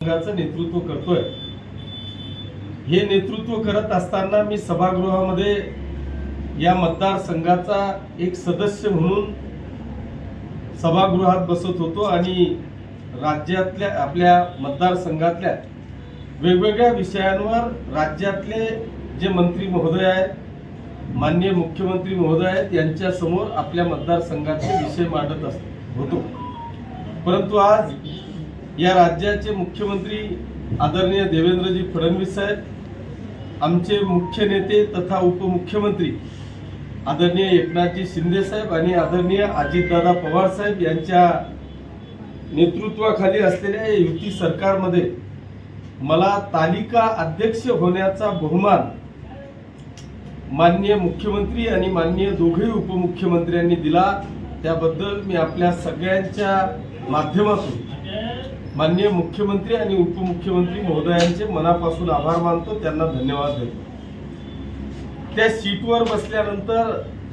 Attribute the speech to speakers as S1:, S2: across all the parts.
S1: संघाचं नेतृत्व करतोय. हे नेतृत्व करत असताना मी सभागृहामध्ये या मतदारसंघाचा एक सदस्य म्हणून सभागृहात बसत होतो आणि राज्यातल्या आपल्या मतदारसंघातल्या वेगवेगळ्या विषयांवर राज्यातले जे मंत्री महोदय आहेत माननीय मुख्यमंत्री महोदय आहेत यांच्यासमोर आपल्या मतदारसंघाचे विषय मांडत अस होतो. परंतु आज या राज्याचे मुख्यमंत्री आदरणीय देवेंद्रजी फडणवीस साहेब आमचे मुख्य नेते तथा उपमुख्यमंत्री आदरणीय एकनाथजी शिंदे साहेब आणि आदरणीय अजितदादा पवार साहेब यांच्या नेतृत्वाखाली असलेल्या युती सरकारमध्ये मला तालिका अध्यक्ष होण्याचा बहुमान माननीय मुख्यमंत्री आणि माननीय दोघेही उपमुख्यमंत्र्यांनी दिला. त्याबद्दल मी आपल्या सगळ्यांच्या माध्यमातून माननीय मुख्यमंत्री आणि उपमुख्यमंत्री महोदयांचे मनापासून आभार मानतो त्यांना धन्यवाद देतो. त्या सीटवर बसल्यानंतर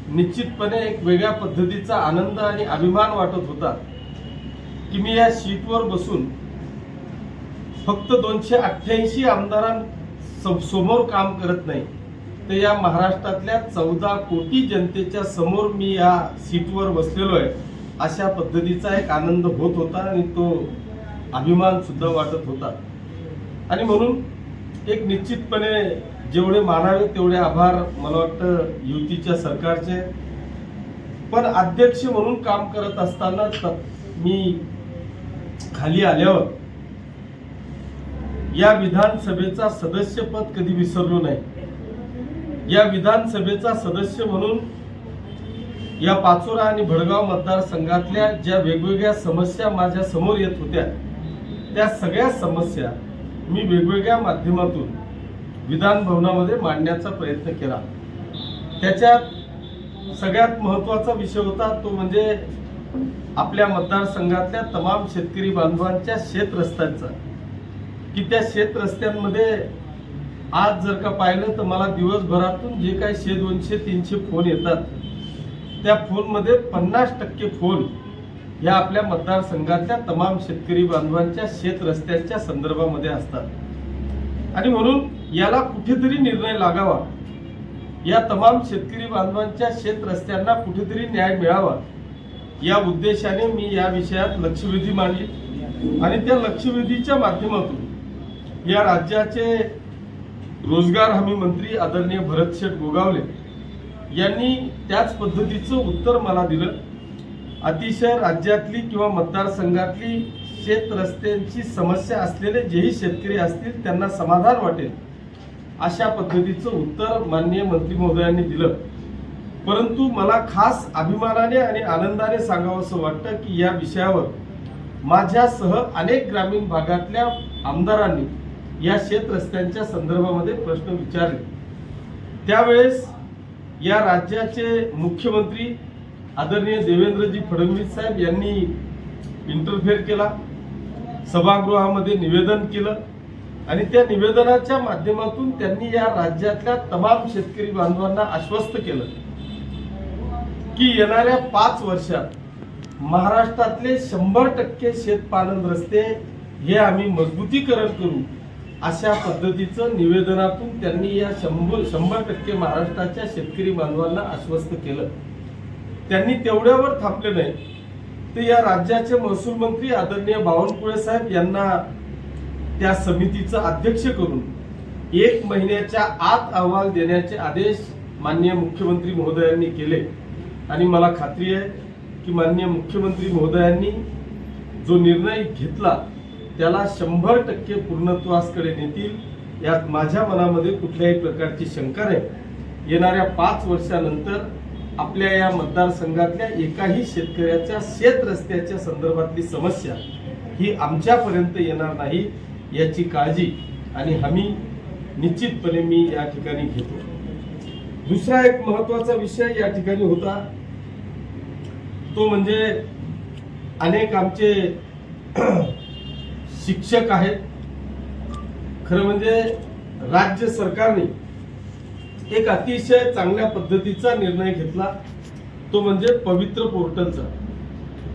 S1: निश्चितपणे एक वेगळ्या पद्धतीचा आनंद आणि अभिमान वाटत होता की मी या सीटवर बसून फक्त दोनशे अठ्ठ्याऐंशी आमदारां समोर काम करत नाही तर या महाराष्ट्रातल्या चौदा कोटी जनतेच्या समोर मी या सीटवर बसलेलो आहे अशा पद्धतीचा एक आनंद होत होता आणि तो अभिमान सुद्धा वाटत होता. आणि म्हणून एक निश्चितपणे जेवढे मानावे तेवढे आभार मला वाटतं युतीच्या सरकारचे. पण अध्यक्ष म्हणून काम करत असताना मी खाली आल्यावर या विधानसभेचा सदस्यपद कधी विसरलो नाही. या विधानसभेचा सदस्य म्हणून या पाचोरा आणि भडगाव मतदारसंघातल्या ज्या वेगवेगळ्या समस्या माझ्यासमोर येत होत्या त्या सगळ्या समस्या मी वेगवेगळ्या माध्यमातून विधान भवनामध्ये मांडण्याचा प्रयत्न केला. त्याच्यात सगळ्यात महत्त्वाचा विषय होता तो म्हणजे आपल्या मतदारसंघातल्या तमाम शेतकरी बांधवांच्या शेतरस्त्यांचा की त्या शेतरस्त्यांमध्ये आज जर का पाहिलं तर मला दिवसभरातून जे काही शे दोनशे तीनशे फोन येतात. त्या फोनमध्ये पन्नास टक्के फोन या आपल्या मतदारसंघातल्या तमाम शेतकरी बांधवांच्या शेत रस्त्यांच्या संदर्भामध्ये असतात. आणि म्हणून याला कुठेतरी निर्णय लागावा. या तमाम शेतकरी बांधवांच्या शेत रस्त्यांना कुठेतरी न्याय मिळावा. या उद्देशाने मी या विषयात लक्षवेधी मांडली. आणि त्या लक्षवेधीच्या माध्यमातून या राज्याचे रोजगार हमी मंत्री आदरणीय भरत शेठ गोगावले यांनी त्याच पद्धतीचं उत्तर मला दिलं. अतिशय राज्यातली किंवा मतदारसंघातली शेत रस्त्यांची समस्या असलेले जेही शेतकरी असतील त्यांना समाधान वाटेल. अशा पद्धतीचं उत्तर माननीय मंत्री महोदयांनी दिलं. परंतु मला खास अभिमानाने आणि आनंदाने सांगावंसं वाटतं की या विषयावर माझ्यासह अनेक ग्रामीण भागातल्या आमदारांनी या शेत रस्त्यांच्या संदर्भामध्ये प्रश्न विचारले. त्यावेळेस या राज्याचे मुख्यमंत्री आदरणीय देवेंद्रजी फडणवीस साहेब यांनी इंटरफेअर केला. सभागृहामध्ये निवेदन केलं. आणि त्या निवेदनाच्या माध्यमातून त्यांनी या राज्यातल्या तमाम शेतकरी बांधवांना आश्वस्त केलं. की येणाऱ्या पाच वर्षात महाराष्ट्रातले शंभर टक्के शेतपालन रस्ते हे आम्ही मजबूतीकरण करू अशा पद्धतीचं निवेदनातून त्यांनी या शंभर शंभर टक्के महाराष्ट्राच्या शेतकरी बांधवांना आश्वस्त केलं. त्यांनी तेवढ्यावर थांबले नाही. तर या राज्याचे महसूल मंत्री आदरणीय बावनकुळे साहेब यांना त्या समितीचं अध्यक्ष करून एक महिन्याच्या आत अहवाल देण्याचे आदेश माननीय मुख्यमंत्री महोदयांनी केले. आणि मला खात्री आहे की माननीय मुख्यमंत्री महोदयांनी जो निर्णय घेतला त्याला शंभर टक्के पूर्णत्वासकडे नेतील यात माझ्या मनामध्ये कुठल्याही प्रकारची शंका नाही. येणाऱ्या पाच वर्षानंतर आपल्या या मतदारसंघातल्या एकाही शेतकऱ्याच्या शेत रस्त्याच्या संदर्भातली समस्या ही आमच्यापर्यंत येणार नाही याची काळजी आणि हमी निश्चितपणे मी या ठिकाणी घेतो. दुसरा एक महत्त्वाचा विषय या ठिकाणी होता. तो म्हणजे अनेक आमचे शिक्षक आहेत. खरं म्हणजे राज्य सरकारने एक अतिशय चांगल्या पद्धतीचा निर्णय घेतला. तो म्हणजे पवित्र पोर्टलचा.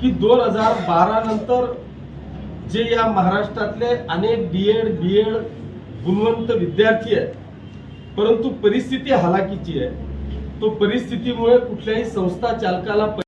S1: की दोन हजार बारा नंतर जे या महाराष्ट्रातले अनेक डी एड बी एड गुणवंत विद्यार्थी आहेत परंतु परिस्थिती हालाकीची आहे. तो परिस्थितीमुळे कुठल्याही संस्था चालकाला